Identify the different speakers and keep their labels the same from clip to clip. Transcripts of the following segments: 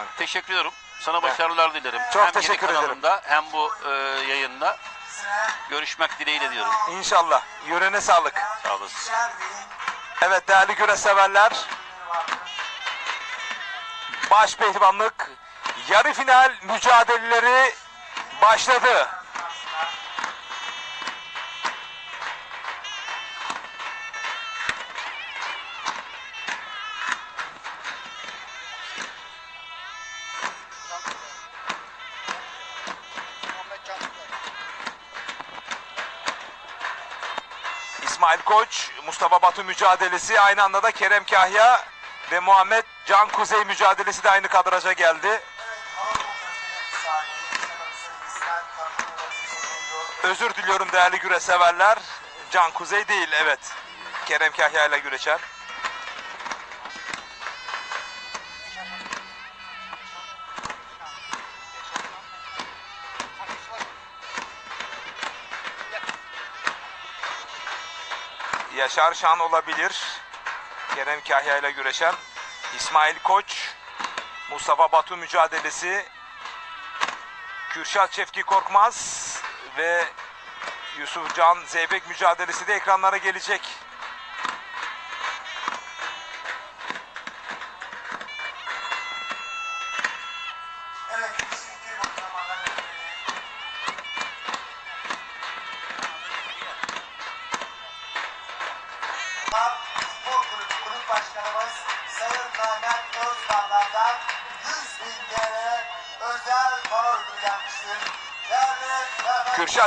Speaker 1: Evet.
Speaker 2: Teşekkür ediyorum. Sana başarılar dilerim.
Speaker 1: Çok
Speaker 2: hem
Speaker 1: teşekkür
Speaker 2: yeni
Speaker 1: ederim.
Speaker 2: kanalında hem bu e, yayında. Görüşmek dileğiyle diyorum.
Speaker 1: İnşallah. Yüreğine sağlık.
Speaker 2: Sağ olasın.
Speaker 1: Evet değerli güreş severler. Baş pehlivanlık yarı final mücadeleleri başladı. İsmail Koç, Mustafa Batu mücadelesi aynı anda da Kerem Kahya ve Muhammed Can Kuzey mücadelesi de aynı kadraja geldi. Özür diliyorum değerli güreş severler. Can Kuzey değil evet. Kerem Kahya ile güreşen. Yaşar Şan olabilir. Kerem Kahya ile güreşen. İsmail Koç, Mustafa Batu mücadelesi. Kürşat Şefki Korkmaz ve Yusuf Can Zeybek mücadelesi de ekranlara gelecek.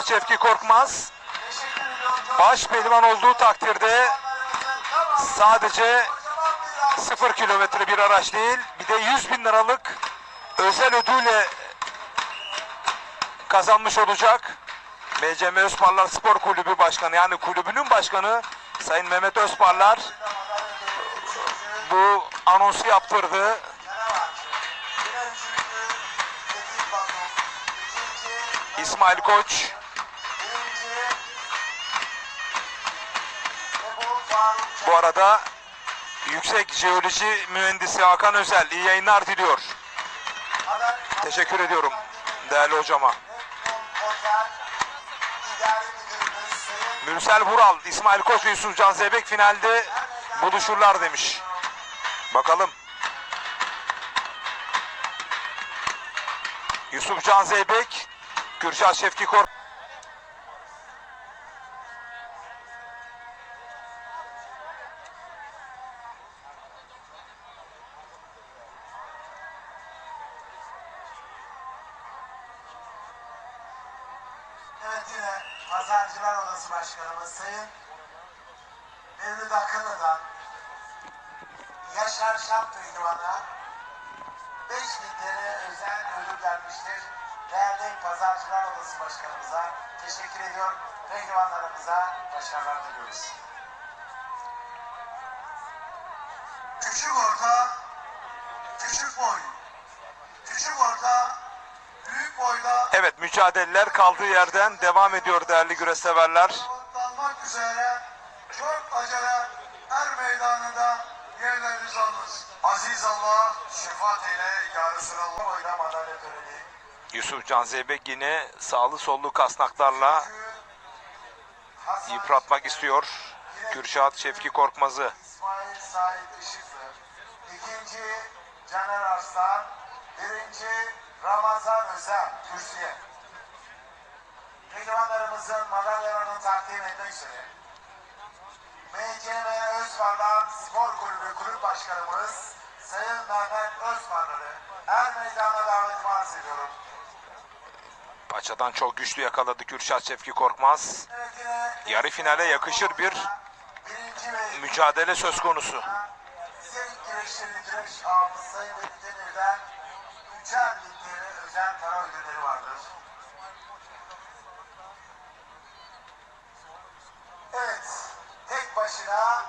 Speaker 1: Şefki Korkmaz baş pehlivan olduğu takdirde sadece
Speaker 3: kocaman bir alkış.
Speaker 1: 0 kilometre bir araç değil bir de 100 bin liralık özel ödülle kazanmış olacak. MCM Özparlar Spor Kulübü Başkanı yani kulübünün başkanı Sayın Mehmet Özparlar bu anonsu yaptırdı. İsmail Koç bu arada Yüksek Jeoloji Mühendisi Hakan Özel iyi yayınlar diliyor. Teşekkür ediyorum değerli hocama. Mürsel Vural, İsmail Koç Yusuf Can Zeybek finalde buluşurlar demiş. Bakalım. Yusuf Can Zeybek, Kürşat Şefki Kor.
Speaker 3: Başkanımız Sayın Mevlüt Akın'dan Yaşar Şap Pehlivan'a 5 bin TL özel ödül vermiştir. Değerli Pazarcılar Odası Başkanımıza teşekkür ediyor. Pehlivanlarımıza başarılar diliyoruz. Küçük orta, küçük boy. Küçük orta, büyük boyda
Speaker 1: Evet mücadeleler kaldığı yerden devam ediyor değerli güreş Yusuf Can Zeybek yine sağlı sollu kasnaklarla yıpratmak istiyor. Kürşat Şefki Korkmaz'ı.
Speaker 3: İsmail Said Işıklı. İkinci Caner Arslan. Birinci Ramazan Özel. Kürsüye. Pehlivanlarımızın madalyalarını takdim etmek üzere. MCM Özparlar Spor Kulübü Kulüp Başkanımız Sayın Mehmet Özparlar'ı her meydana davetimi arz ediyorum.
Speaker 1: Paçadan çok güçlü yakaladı Kürşat Şefki Korkmaz. Yarı finale yakışır bir mücadele söz konusu.
Speaker 3: Evet, tek başına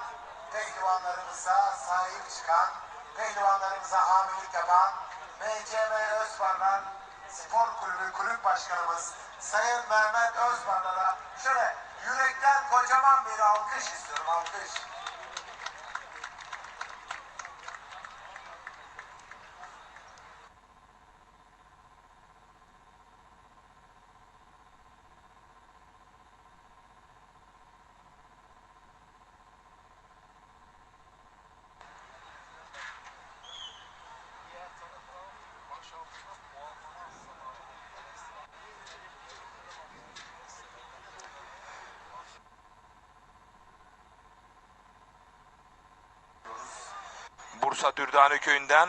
Speaker 3: pehlivanlarımıza sahip çıkan, pehlivanlarımıza hamilelik yapan MCM Özparlar Spor Kulübü Kulüp Başkanımız Sayın Mehmet Özparlar'a şöyle yürekten kocaman bir alkış istiyorum, alkış.
Speaker 1: Bursa Dürdane Köyü'nden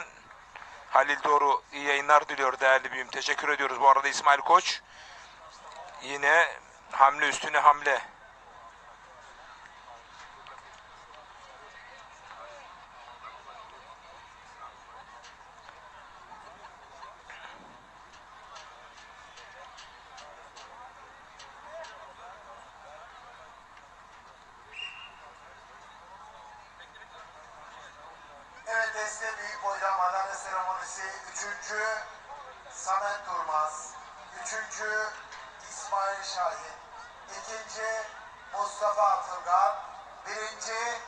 Speaker 1: Halil Doğru iyi yayınlar diliyor değerli büyüğüm. Teşekkür ediyoruz. Bu arada İsmail Koç yine hamle üstüne hamle.
Speaker 3: Evet deste büyük boyda madalya seremonisi. Üçüncü Samet Durmaz. Üçüncü İsmail Şahin. İkinci Mustafa Atılgan. Birinci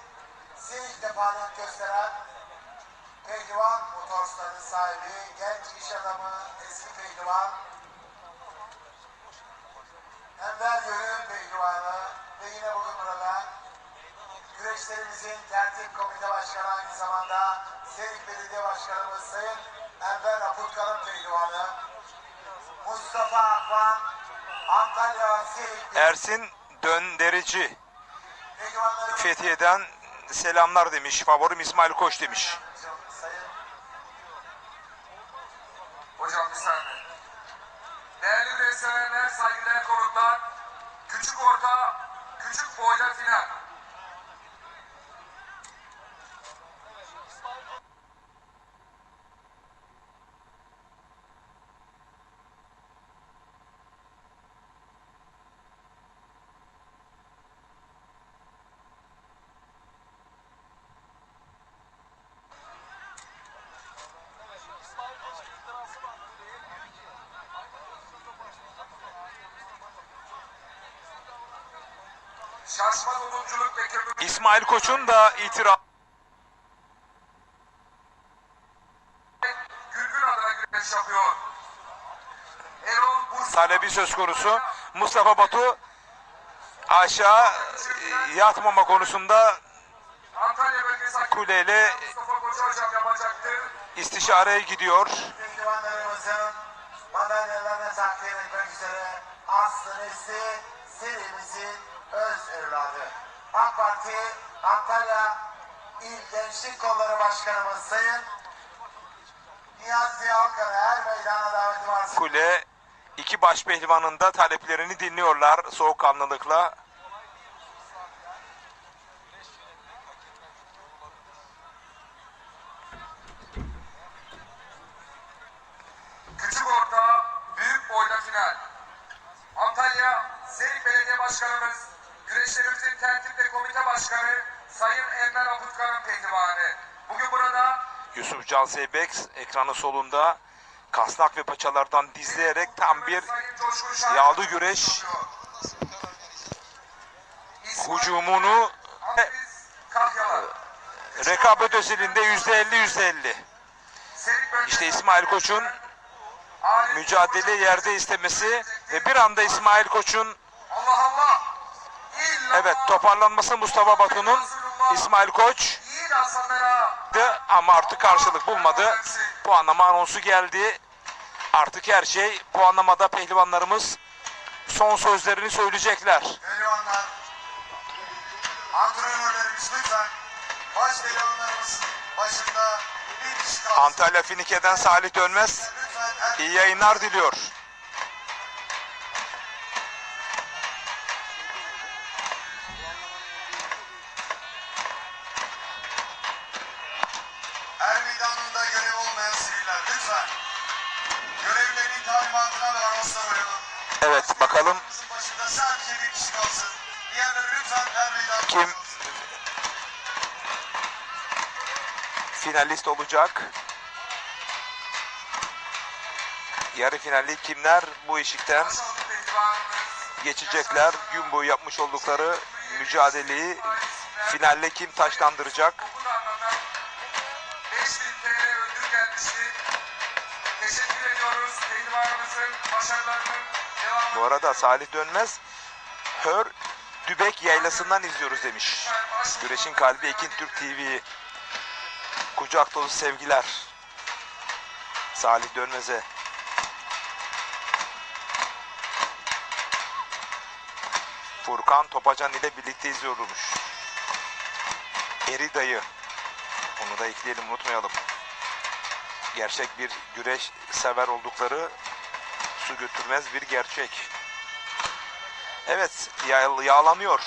Speaker 3: Silik Depanet gösteren Pehlivan Motors'ların sahibi, genç iş adamı, eski pehlivan, Enver Yörük'ün pehlivanı ve yine bugün burada güreşlerimizin tertip komite başkanı aynı zamanda Serik Belediye Başkanımız Sayın Enver Aputkan'ın pehlivanı, Mustafa Akman, Antalya Serik
Speaker 1: Ersin Dönderici Fethiye'den selamlar demiş. Favorim İsmail Koç demiş.
Speaker 4: Hocam bir saniye. Değerli güreşseverler, saygıdeğer konuklar, küçük orta, küçük boyda final.
Speaker 1: İsmail Koç'un da itiraf talebi söz konusu. Mustafa Batu aşağı e, yatmama konusunda kuleyle istişareye gidiyor.
Speaker 3: madalyalarını takdim etmek üzere Aslı Nesli serimizin öz evladı. AK Parti Antalya İl Gençlik Kolları Başkanımız Sayın Niyazi Alkan'ı her meydana daveti var.
Speaker 1: Kule iki baş pehlivanın da taleplerini dinliyorlar soğukkanlılıkla.
Speaker 4: Küçük orta, büyük boyda final. Antalya Seyit Belediye Başkanımız, güreşlerimizin tertip ve komite başkanı Sayın Enver Aputkan'ın pehlivanı. Bugün burada
Speaker 1: Yusuf Can Zeybek ekranın solunda kasnak ve paçalardan dizleyerek tam bir yağlı güreş hücumunu rekabet özelinde %50 %50.
Speaker 4: Seyit Bölgesi
Speaker 1: İşte İsmail Koç'un mücadele yerde istemesi ve bir anda İsmail Koç'un evet toparlanması Mustafa Batu'nun İsmail Koç ama artık karşılık bulmadı. Puanlama anonsu geldi. Artık her şey puanlamada pehlivanlarımız son sözlerini söyleyecekler.
Speaker 3: Pehlivanlar, antrenörlerimiz lütfen baş pehlivanlarımız başında bir kişi kalsın.
Speaker 1: Antalya Finike'den Salih Dönmez iyi yayınlar diliyor.
Speaker 3: Er meydanında
Speaker 1: Kim? finalist olacak. Yarı finali kimler bu
Speaker 4: pehlivanımız.
Speaker 1: geçecekler? Gün boyu yapmış oldukları mücadeleyi finalle kim taşlandıracak?
Speaker 4: Bu anlamda 5000 TL ödül gelmişti. Teşekkür ediyoruz pehlivanımızın başarılarının.
Speaker 1: Bu arada Salih Dönmez Hör Dübek Yaylası'ndan izliyoruz demiş. Güreşin kalbi Ekin Türk TV. Kucak dolu sevgiler. Salih Dönmez'e. Furkan Topacan ile birlikte izliyormuş. Eri dayı. Onu da ekleyelim unutmayalım. Gerçek bir güreş sever oldukları su götürmez bir gerçek. Evet yağ- yağlanıyor.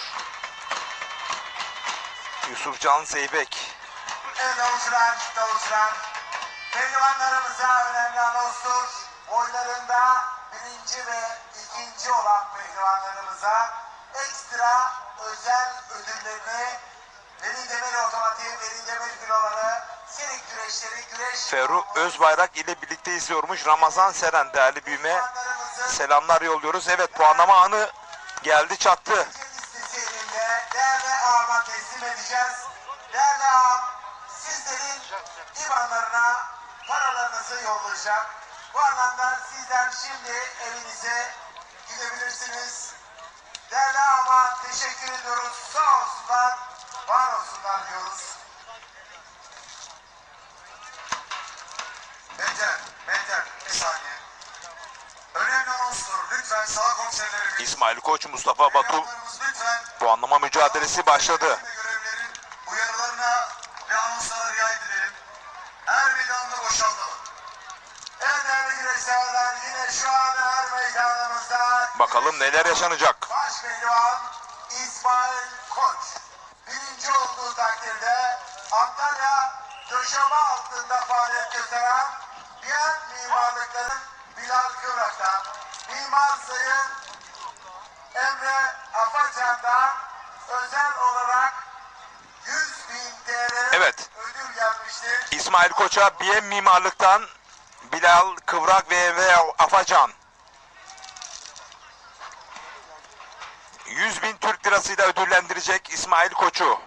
Speaker 1: Yusufcan Zeybek.
Speaker 3: Evet davulcular, davulcular. Pehlivanlarımıza önemli anonstur. Boylarında birinci ve ikinci olan pehlivanlarımıza ekstra özel ödüllerini Veli Demir Otomotiv, Veli Demir Filoları.
Speaker 1: Ferru Özbayrak ile birlikte izliyormuş. Ramazan Seren değerli büyüme. Selamlar yolluyoruz. Evet puanlama anı geldi çattı.
Speaker 3: yollayacak. Bu anlamda sizler şimdi evinize gidebilirsiniz. Değerli ağama teşekkür ediyoruz. Sağ olsunlar, var olsunlar diyoruz. Mehter, Mehter, bir saniye. Önemli anonstur. Lütfen sağ komiserlerimiz
Speaker 1: İsmail Koç, Mustafa Batu puanlama mücadelesi başladı.
Speaker 3: uyarılarına ve anonslara riayet edelim. Her meydanını boşaltalım. Evet değerli güreşlerler yine şu an her meydanımızda
Speaker 1: Bakalım neler yaşanacak.
Speaker 3: baş pehlivan İsmail Koç. Birinci olduğu takdirde Antalya döşeme altında faaliyet gösteren diğer mimarlıkların Bilal Kıvrak'tan, Mimar Sayın Emre Afacan'dan özel olarak 100 bin TL
Speaker 1: Evet.
Speaker 3: ödül gelmiştir.
Speaker 1: İsmail Koç'a BM Mimarlık'tan Bilal Kıvrak ve Emre Afacan. 100 bin Türk lirasıyla ödüllendirecek İsmail Koç'u.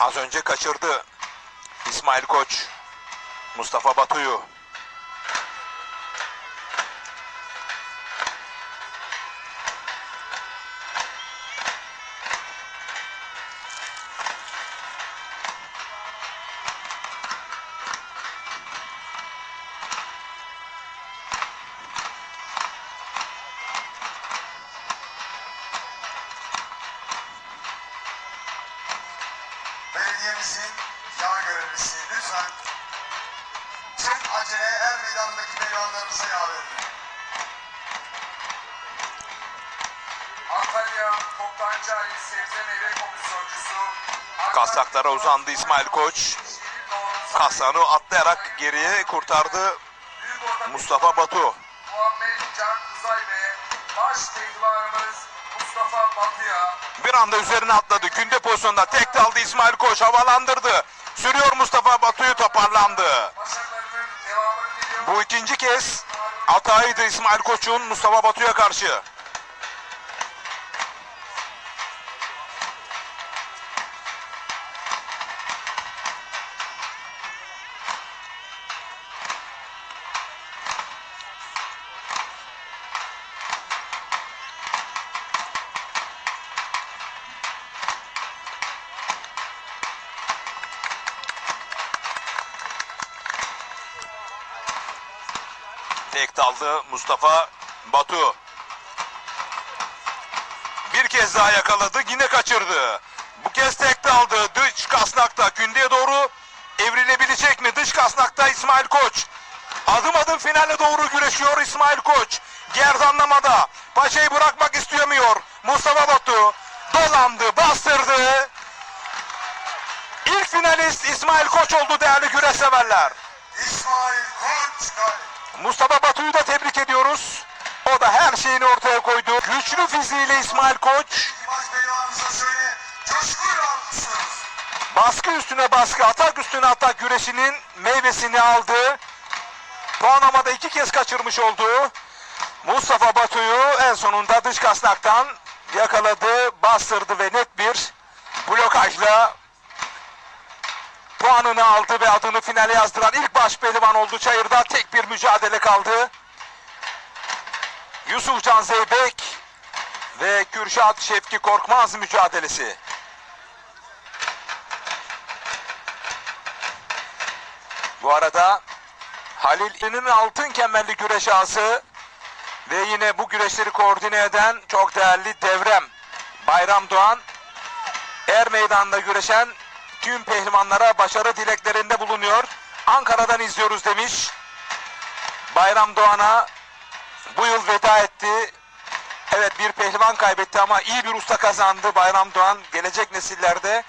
Speaker 1: Az önce kaçırdı İsmail Koç. Mustafa Batu'yu. Kasaklara uzandı İsmail Koç. Hasan'ı atlayarak geriye kurtardı Mustafa Batu. Bir anda üzerine atladı. Günde pozisyonda tek daldı İsmail Koç havalandırdı. Sürüyor Mustafa Batu'yu toparlandı. Bu ikinci kez hataydı İsmail Koç'un Mustafa Batu'ya karşı. Tek daldı Mustafa Batu. Bir kez daha yakaladı yine kaçırdı. Bu kez tek daldı dış kasnakta kündeye doğru evrilebilecek mi? Dış kasnakta İsmail Koç. Adım adım finale doğru güreşiyor İsmail Koç. Gerdanlamada. Paşayı bırakmak istemiyor. Mustafa Batu dolandı, bastırdı. İlk finalist İsmail Koç oldu değerli güreş severler.
Speaker 3: İsmail Koç galip.
Speaker 1: Mustafa Batu'yu da tebrik ediyoruz. O da her şeyini ortaya koydu. Güçlü fiziğiyle İsmail Koç baskı üstüne baskı, atak üstüne atak güreşinin meyvesini aldı. Puanlamada iki kez kaçırmış oldu. Mustafa Batu'yu en sonunda dış kasnaktan yakaladı, bastırdı ve net bir blokajla puanını aldı ve adını finale yazdıran ilk baş pehlivan oldu çayırda. Tek bir mücadele kaldı. Yusufcan Zeybek ve Kürşat Şevki Korkmaz mücadelesi. Bu arada Halil İn'in altın kemerli güreş ağası ve yine bu güreşleri koordine eden çok değerli Devrem Bayram Doğan Er meydanında güreşen tüm pehlivanlara başarı dileklerinde bulunuyor. Ankara'dan izliyoruz demiş. Bayram Doğan'a bu yıl veda etti. Evet bir pehlivan kaybetti ama iyi bir usta kazandı Bayram Doğan. Gelecek nesillerde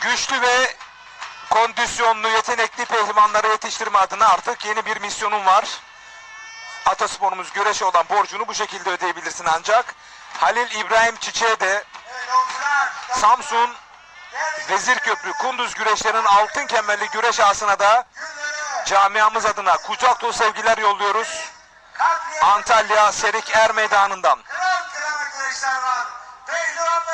Speaker 1: güçlü ve kondisyonlu, yetenekli pehlivanları yetiştirme adına artık yeni bir misyonum var. Atasporumuz güreşe olan borcunu bu şekilde ödeyebilirsin ancak. Halil İbrahim Çiçek'e de
Speaker 3: Evet
Speaker 1: Samsun Vezirköprü Kunduz güreşlerinin altın kemerli güreş ahasına da camiamız adına kucak dolu sevgiler yolluyoruz. Antalya Serik Er Meydanı'ndan.
Speaker 3: Kıran kırana güreşler var. Pehlivanlarımıza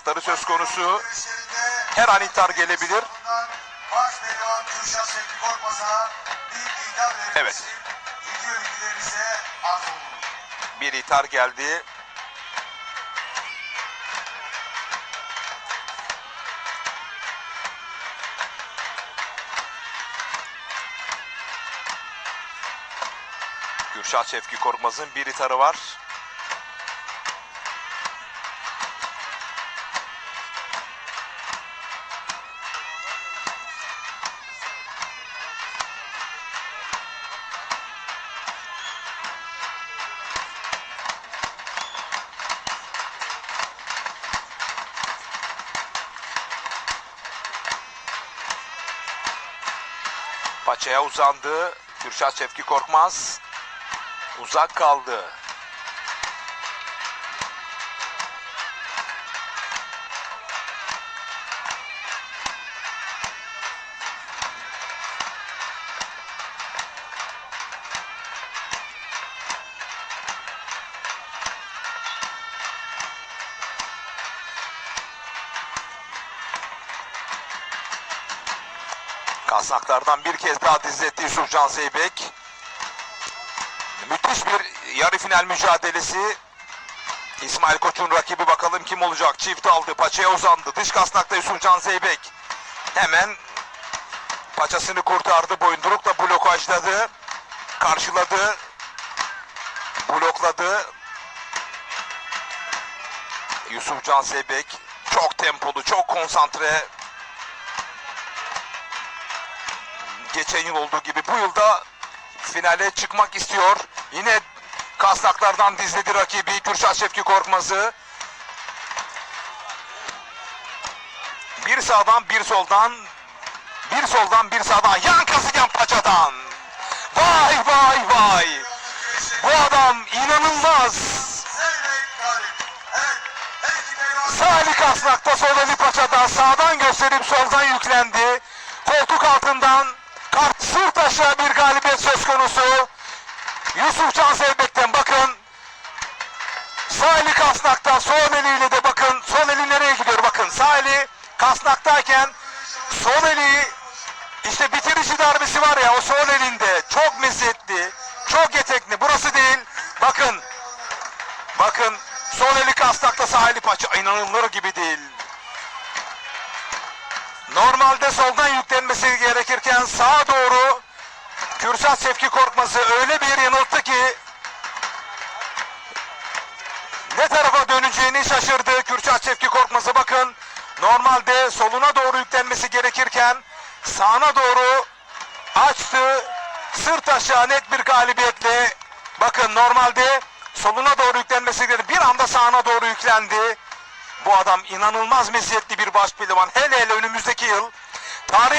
Speaker 1: Atakları söz konusu. Her an ithar gelebilir. Evet. Bir ithar geldi. Kürşat Şevki Korkmaz'ın bir itharı var. Paçaya uzandı. Kürşat Şevki Korkmaz. Uzak kaldı. Kasnaklardan bir kez daha dizletti Yusufcan Zeybek. Müthiş bir yarı final mücadelesi. İsmail Koç'un rakibi bakalım kim olacak. Çift aldı, paçaya uzandı. Dış kasnakta Yusufcan Zeybek. Hemen paçasını kurtardı. Boyundurukla blokajladı. Karşıladı. Blokladı. Yusufcan Zeybek çok tempolu, çok konsantre. Geçen yıl olduğu gibi bu yılda finale çıkmak istiyor. Yine kasnaklardan dizledi rakibi Kürşat Şevki Korkmaz'ı. Bir sağdan bir soldan bir soldan bir sağdan yan kasıgen paçadan. Vay vay vay. Bu adam inanılmaz. Salih Kasnak'ta sol eli paçada sağdan gösterip soldan yüklendi. Koltuk altından kart sırt aşağı bir galibiyet söz konusu. Yusuf Can Zeybek'ten bakın. Sağ eli Kasnak'ta sol eliyle de bakın. Sol eli nereye gidiyor bakın. Sağ eli Kasnak'tayken sol eli işte bitirici darbesi var ya o sol elinde. Çok meziyetli. Çok yetenekli. Burası değil. Bakın. Bakın sol eli kasnakta sağ eli paça inanılır gibi değil. Normalde soldan yüklenmesi gerekirken sağa doğru Kürsat Sevki Korkmaz'ı öyle bir yanılttı ki ne tarafa döneceğini şaşırdı Kürşat Şevki Korkmaz'a bakın. Normalde soluna doğru yüklenmesi gerekirken sağına doğru açtı. Sırt aşağı net bir galibiyetle. Bakın normalde soluna doğru yüklenmesi gerekirken bir anda sağına doğru yüklendi. Bu adam inanılmaz meziyetli bir baş pehlivan. Hele hele önümüzdeki yıl tarih